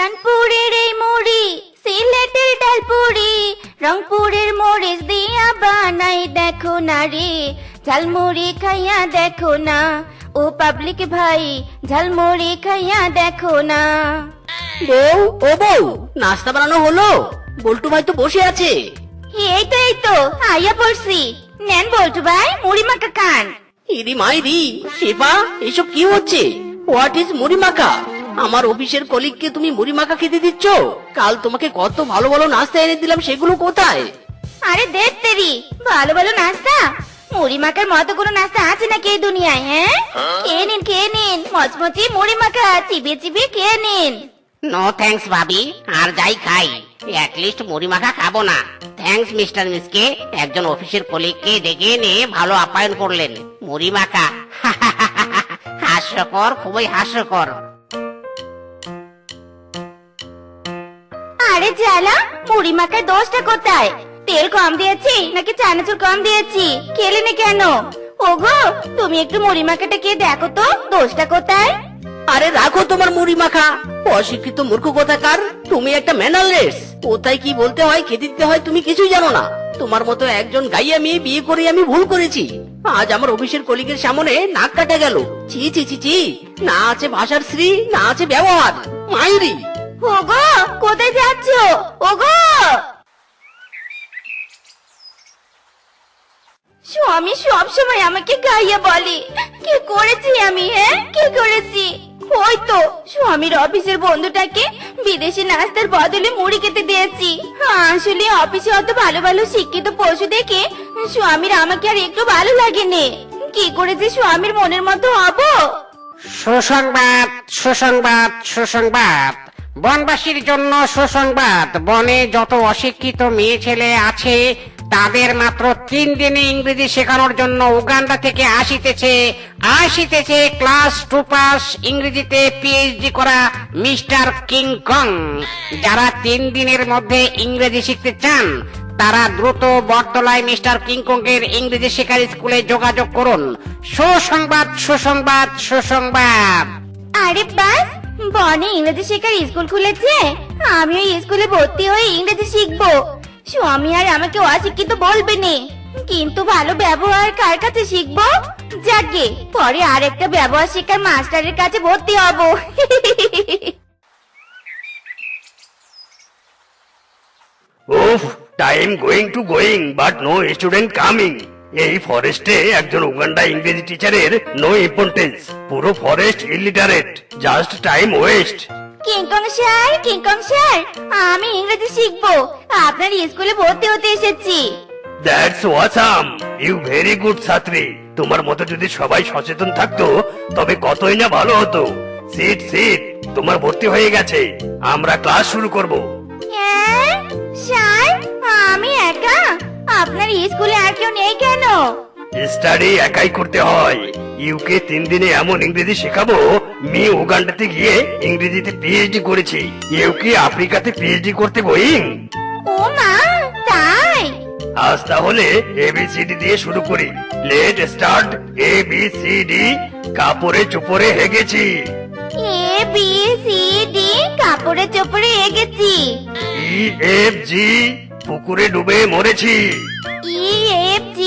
চাঁদপুরের এই মুড়ি সিলেটের ডালপুরি রংপুরের মরিচ দিয়া বানাই দেখো না রে। ঝালমুড়ি খাইয়া দেখো না। ও পাবলিক ভাই ঝালমুড়ি খাইয়া দেখো না। বউ ও বউ নাস্তা বানানো হলো? বল্টু ভাই তো বসে আছে। এই তো এই তো আইয়া পড়ছি। নেন বলটু ভাই মুড়ি মাখা খান। ইরি মাইরি শেফা এসব কি হচ্ছে? হোয়াট ইজ মুড়ি মাখা? আমার অফিসের কলিগকে তুমি মুড়ি মাখা খেতে দিচ্ছ? কাল তোমাকে কত ভালো ভালো নাস্তা এনে দিলাম সেগুলো কোথায়? আরে দেখ তেরি ভালো ভালো নাস্তা? মুড়ি মাখার মতো কোনো নাস্তা আছে নাকি এই দুনিয়ায় হ্যাঁ? খেয়ে নিন খেয়ে নিন মচমচি মুড়ি মাখা চিবিয়ে চিবিয়ে খেয়ে নিন। নো থ্যাঙ্কস ভাবি আর যাই খাই। লিস্ট মুড়ি মাখা খাব না। থ্যাঙ্কস মিস্টার মিসকে একজন অফিসের কলিগকে ডেকে এনে ভালো আপ্যায়ন করলেন। মুড়ি মাখা হাস্যকর খুবই হাস্যকর। আরে জ্বালা মুড়ি মাখার দোষটা কোথায়? তেল কম দিয়েছি নাকি চানাচুর কম দিয়েছি? খেলে না কেন? ওগো, তুমি একটু মুড়ি মাখাটা কে দেখো তো দোষটা কোথায়? আরে রাখো তোমার মুড়ি মাখা। অশিক্ষিত মূর্খ কোথাকার? তুমি একটা ম্যানারলেস। কোথায় কি বলতে হয় খেতে দিতে হয়, তুমি কিছুই জানো না। তোমার মতো একজন গাইয়া মেয়ে বিয়ে করে আমি ভুল করেছি। আজ আমার অফিসের কলিগের সামনে নাক কাটা গেল। চি চি ছি ছি। না আছে ভাষার শ্রী না আছে ব্যবহার। মাইরি। ওগো, কোথায় যাচ্ছ? ওগো! স্বামী সব সময় আমাকে গাইয়া বলে। কি করেছি আমি হ্যাঁ? কি করেছি? ওই তো, স্বামীর অফিসের বন্ধুটাকে বিদেশি নাস্তার বদলে মুড়ি খেতে দিয়েছি। আসলে অফিসে অত ভালো ভালো শিক্ষিত পশু দেখে স্বামীর আমাকে আর একটু ভালো লাগেনি। কি করেছি স্বামীর মনের মতো হব? সুসংবাদ সুসংবাদ সুসংবাদ। বনবাসীর জন্য সুসংবাদ। বনে যত অশিক্ষিত মেয়ে ছেলে আছে, তাদের মাত্র তিন দিনে ইংরেজি শেখানোর জন্য উগান্ডা থেকে আসিতেছে। আসিতেছে ক্লাস টু পাস ইংরেজিতে পিএইচডি করা মিস্টার কিং কং যারা তিন দিনের মধ্যে ইংরেজি শিখতে চান, তারা দ্রুত বটতলায় মিস্টার কিংকংয়ের ইংরেজি শেখার স্কুলে যোগাযোগ করুন। সুসংবাদ সুসংবাদ সুসংবাদ। আরে বাস বনে ইংরেজি শেখার স্কুল খুলেছে। আমি ওই স্কুলে ভর্তি হয়ে ইংরেজি শিখব। স্বামী আর আমাকে অশিক্ষিত বলবে নে। কিন্তু ভালো ব্যবহার কার কাছে শিখব? যাকে, পরে আর একটা ব্যবহার শেখার মাস্টারের কাছে ভর্তি হব। উফ time going to going but no student coming এই ফরেস্টে একজন উগান্ডা ইংরেজি টিচারের নো ইম্পর্টেন্স পুরো forest illiterate just time waste King Kong sir King Kong sir আমি ইংরেজি শিখব আপনার স্কুলে ভর্তি হতে এসেছি। That's awesome you very good ছাত্রী। তোমার মতো যদি সবাই সচেতন থাকতো তবে কতই না ভালো হতো। সিট সিট তোমার ভর্তি হয়ে গেছে আমরা ক্লাস শুরু করব। স্যার আমি একা। আপনার স্কুলে আর কেউ নেই কেন? স্টাডি একাই করতে হয়। ইউকে তিন দিনে এমন ইংরেজি শেখাবো মি উগান্ডাতে গিয়ে ইংরেজিতে পিএইচডি করেছি। ইউকে আফ্রিকাতে পিএইচডি করতে গোয়িং ও মা তাই? আজ তাহলে এবিসিডি দিয়ে শুরু করি। Let start A B C D কাপড়ে চুপড়ে হেগেছি। এ বি সি ডি কাপড়ে চোপড়ে এগেছি ই এফ জি পুকুরে ডুবে মরেছি।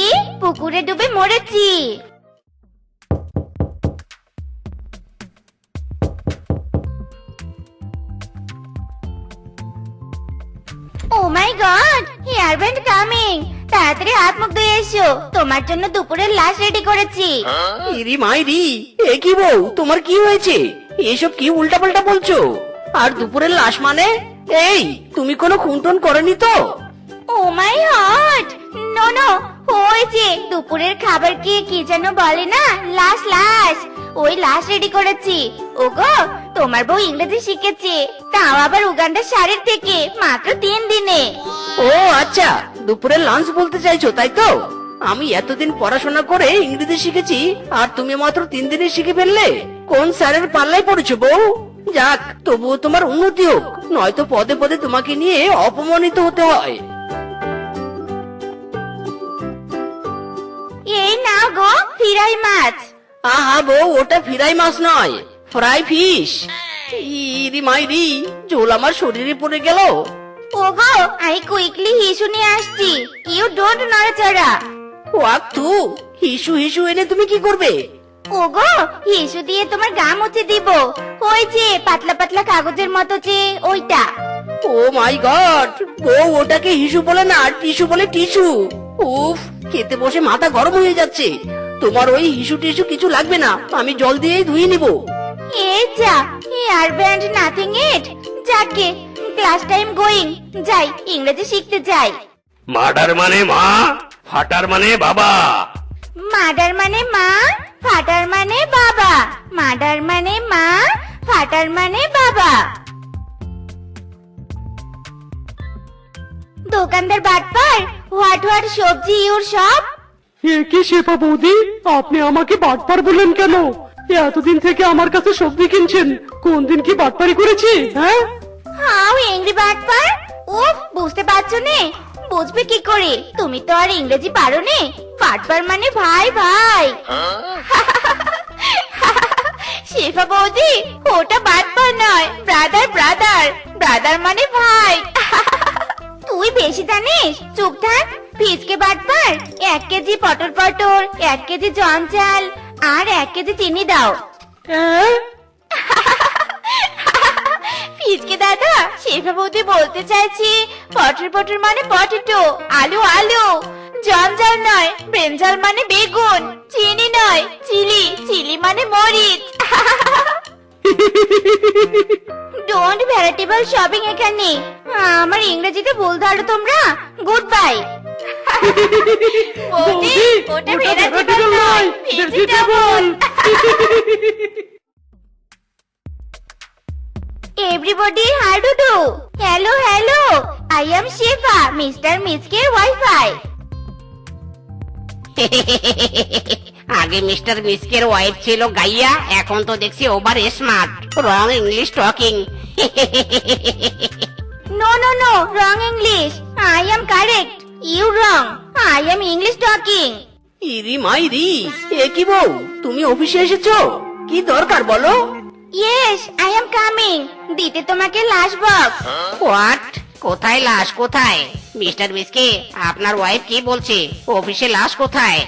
ই পুকুরে ডুবে মরেছি। ও my god hair band coming. তাড়াতাড়ি হাত মুখ ধুয়ে এসো। তোমার জন্য দুপুরের লাশ রেডি করেছি। ইরি মাইরি এ কি বউ? তোমার কি হয়েছে? এসব কি উল্টাপাল্টা বলছো? আর দুপুরের লাশ মানে? এই তুমি কোনো খুনটুন করনি তো? Oh my hot no no হয়েছে দুপুরের খাবার কি কি যেন বলে না? লাশ লাশ! ওই লাশ রেডি করেছি। ওগো, তোমার বউ ইংরেজি শিখেছে। তাও আবার উগান্ডার শাড়ির থেকে, মাত্র তিন দিনে। ও আচ্ছা দুপুরের লাঞ্চ বলতে চাইছো, তাই তো? আমি এতদিন পড়াশোনা করে ইংরেজি শিখেছি, আর তুমি মাত্র তিন দিনে শিখে ফেললে। কোন স্যারের পাল্লায় পড়েছো বউ? যাক, তবুও তোমার উন্নতি হোক, নয়তো পদে পদে তোমাকে নিয়ে অপমানিত হতে হয়। ফিরাই মাছ। আহা বউ ওটা ফ্রাই মাছ নয় ফ্রাই ফিশ। ইরি মাইরি জোল আমার শরীরে পড়ে গেল। ওগো আই কুইকলি হিসু নিয়ে আসছি। ইউ ডোন্ট নড়াচড়া। ওয়াক তু হিসু হিসু এনে তুমি কি করবে? ওগো হিসু দিয়ে তোমার গা মুছে দিব। ওই যে পাতলা পাতলা কাগজের মতো যে ওইটা। ও মাই গড বউ ওটাকে হিসু বলে না টিস্যু বলে টিস্যু উফ খেতে বসে মাথা গরম হয়ে যাচ্ছে। তোমার ওই হিসু টিস্যু কিছু লাগবে না। আমি জল দিয়েই ধুয়ে নিব। এই যা হেয়ার ব্যান্ড নাথিং ইট। যাকে ক্লাস টাইম গোয়িং। যাই ইংরেজি শিখতে যাই। মার্ডার মানে মা ফাটার মানে বাবা। মার্ডার মানে মা ফাটার মানে বাবা। মার্ডার মানে মা ফাটার মানে বাবা। দোকানদার বাটপার হোয়াট হোয়াট সবজি ইউর সব? এ কি বৌদি? আপনি আমাকে বাটপার বললেন কেন? এতদিন থেকে আমার কাছে সবজি কিনছেন। কোন দিন কি বাটপারি করেছি? হ্যাঁ? হাউ এংরি বাটপার? উফ, বুঝতে পারছ নে। বুঝবে কি করে? তুমি তো আর ইংরেজি পারো নে। বাটপার মানে ভাই ভাই। শেফা বৌদি, ওটা বাটপার নয় ব্রাদার ব্রাদার ব্রাদার মানে ভাই। তুই বেশি জানিস? চুপ থাক। ফিজকে বাটপার এক কেজি পটল পটল এক কেজি জন চাল আর এক কেজি চিনি দাও। হ্যাঁ? ফিজকে দাদা শেফা বৌদি বলতে চাইছি। পটর পটর মানে পটেটো আলু আলু। জঞ্জাল নয় ব্রেঞ্জাল মানে বেগুন চিনি নয় চিলি চিলি মানে মরিচ। ডোন্ট ভ্যারাইটেবল শপিং এখানে। আমার ইংরেজিতে ভুল ধরো তোমরা। গুড বাই বৌদি ওটা ভেরাইটেবল নয় vegetable Everybody, how do do? Hello, hello. I am Shiva, Mr. Miske Wi-Fi. আগে মিস্টার মিসকের ওয়াইফ ছিল গাইয়া এখন তো দেখছি over smart wrong English talking No, no, no, wrong English. I am correct. You wrong. I am English talking. ইরি মাইরি এ কি বউ? তুমি অফিসে এসেছ? কি দরকার বলো? Yes, আই এম কামিং দিতে তোমাকে লাশ বক্স হোয়াট কোথায় লাশ? কোথায়? মিস্টার মিসকে আপনার ওয়াইফ কি বলছে অফিসে লাশ কোথায়?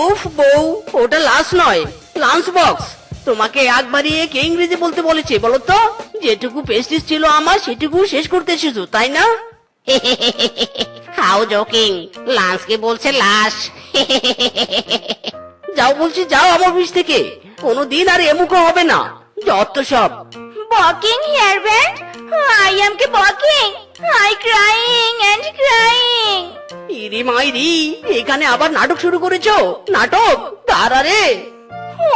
উফ বউ ওটা লাশ নয় লাঞ্চ বক্স তোমাকে আগ বাড়িয়ে কে ইংরেজি বলতে বলেছে বলো তো? যেটুকু পেস্টিস ছিল আমার সেটুকু শেষ করতে এসেছ তাই না? হাউ জোকিং লাঞ্চকে বলছে লাশ। যাও বলছি যাও আমার অফিস থেকে। কোনোদিন আর এমুখো হবে না। যত সব। বকিং hair band I am ke বকিং I crying and ক্রাইং ইরি মাইরি এখানে আবার নাটক শুরু করেছ? নাটক? তারা রে।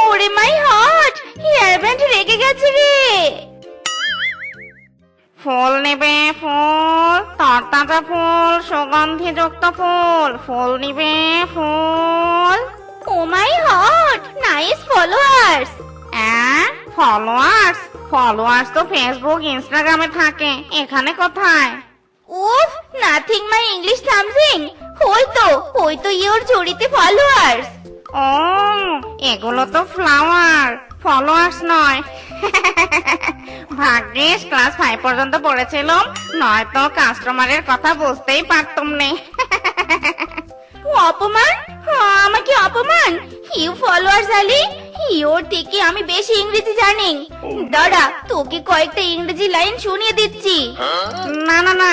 ওরে মাই হার্ট হেয়ার ব্যান্ড রেগে গেছে রে। ফুল নিবে ফুল তরতাজা ফুল সুগন্ধিযুক্ত ফুল ফুল নিবে ফুল। ও my hot nice followers followers followers তো ফেসবুক ইনস্টাগ্রামে থাকে এখানে কোথায়? উফ নাথিং মাই ইংলিশ সামথিং ওই তো ওই তো ইওর ঝুড়িতে ফলোয়ার্স ও এগুলো তো ফ্লাওয়ার ফলোয়ার্স নয়। ভাগ্যিস ক্লাস ফাইভ পর্যন্ত পড়েছিলাম। নয়তো কাস্টমারের কথা বুঝতেই পারতুম নে। অপমান? আমাকে অপমান? ইউ ফলোয়ার্স আলি ইওর থেকে আমি বেশি ইংরেজি জানি। দাঁড়া তোকে কয়েকটা ইংরেজি লাইন শুনিয়ে দিচ্ছি। না না না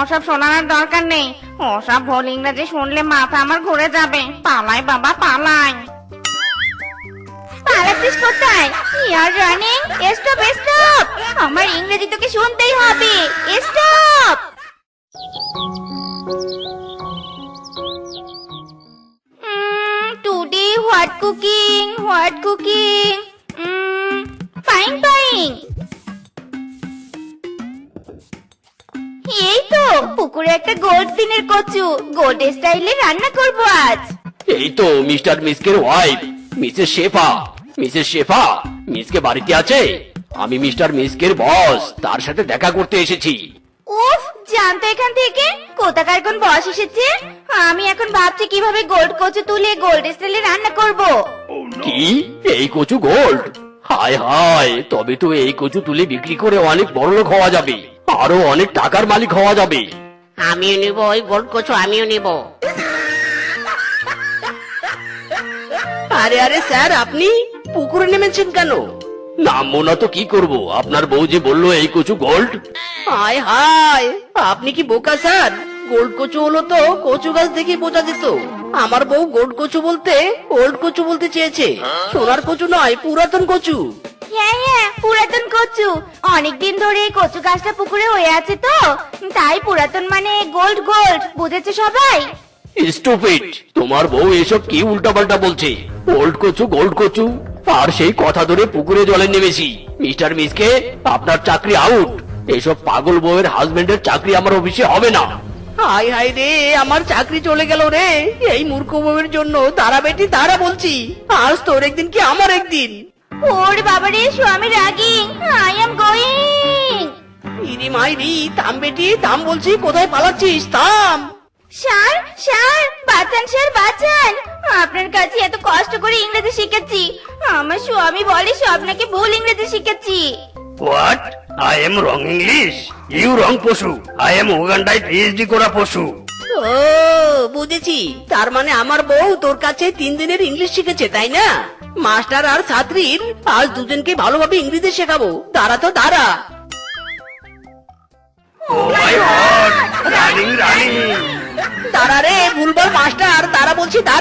ওসব শোনানোর দরকার নেই। ওসব ভুল ইংরেজি শুনলে মাথা আমার ঘুরে যাবে। পালাই বাবা পালাই। পালাচ্ছিস কোথায় ইয়ার রানিং স্টপ স্টপ আমার ইংরেজি তোকে শুনতেই হবে। Stop today, what cooking what cooking? Fine fine এই তো, পুকুরে একটা গোল্ড দিনের কচু। গোল্ড স্টাইলে রান্না করব আজ। এই তো, mister মিসকের wife Mrs Shefa. Mrs Shefa মিসকে বাড়িতে আছে। আমি মিস্টার মিসকের বস তার সাথে দেখা করতে এসেছি। উফ জানতো এখান থেকে? কোথাকার কোন বস এসেছে? আমি এখন ভাবছি কীভাবে গোল্ড কচু তুলে গোল্ড রান্না করব। কি? এই কচু গোল্ড? হায় হায় তবে তো এই কচু তুলে বিক্রি করে অনেক বড় লোক হওয়া যাবে। আরও অনেক টাকার মালিক হওয়া যাবে। আমিও নিব ওই গোল্ড কচু আমিও নিব। আরে আরে স্যার আপনি? পুকুরে নেমেছেন কেন? নামবো না তো কি করব? আপনার বউ যে বলল এই কচু গোল্ড? হায় হায় আপনি কি বোকা স্যার? গোল্ড কচু হলো তো কচু গাছ দেখে বোঝা যেত। আমার বউ গোল্ড কচু বলতে ওল্ড কচু বলতে চেয়েছে। সোনার কচু নয় পুরাতন কচু। হ্যাঁ হ্যাঁ পুরাতন কচু। অনেকদিন ধরে এই কচু গাছটা পুকুরে হয়ে আছে তো। তাই পুরাতন মানে গোল্ড গোল্ড। বুঝেছে সবাই? স্টুপিড তোমার বউ এসব কি উল্টাপাল্টা বলছে? গোল্ড কচু গোল্ড কচু? আর সেই কথা ধরে পুকুরে জলে নেমেছি। মিস্টার মিসকে আপনার চাকরি আউট এসব পাগল বউয়ের হাজবেন্ডের চাকরি আমার অফিসে হবে না। হাই হাই রে আমার চাকরি চলে গেল রে। এই মূর্খ বউয়ের জন্য তারা বেটি তারা বলছি। আজ তোর একদিন কি আমার একদিন? ওরে বাবারে স্বামী রাগি। I am going. ইরি মাইরি থাম বেটি থাম বলছি কোথায় পালাচ্ছিস? থাম। স্যার স্যার বাঁচান স্যার বাঁচান। আপনার কাছে এত কষ্ট করে ইংরেজি শিখেছি। আমার স্বামী বলে আপনাকে ভুল ইংরেজি শিখেছি। What I am wrong English you wrong পশু। আই এম উগান্ডায় পিএইচডি করা পশু। ও বুঝেছি। তার মানে আমার বউ তোর কাছে তিন দিনের ইংলিশ শিখেছে তাই না? মাস্টার আর ছাত্রীর আজ দুজনকে ভালোভাবে ইংরেজি শেখাবো। দাঁড়া তো দাঁড়া। Oh my god running running দাঁড়া রে ভুলবার মাস্টার তারা বলছি দাঁড়া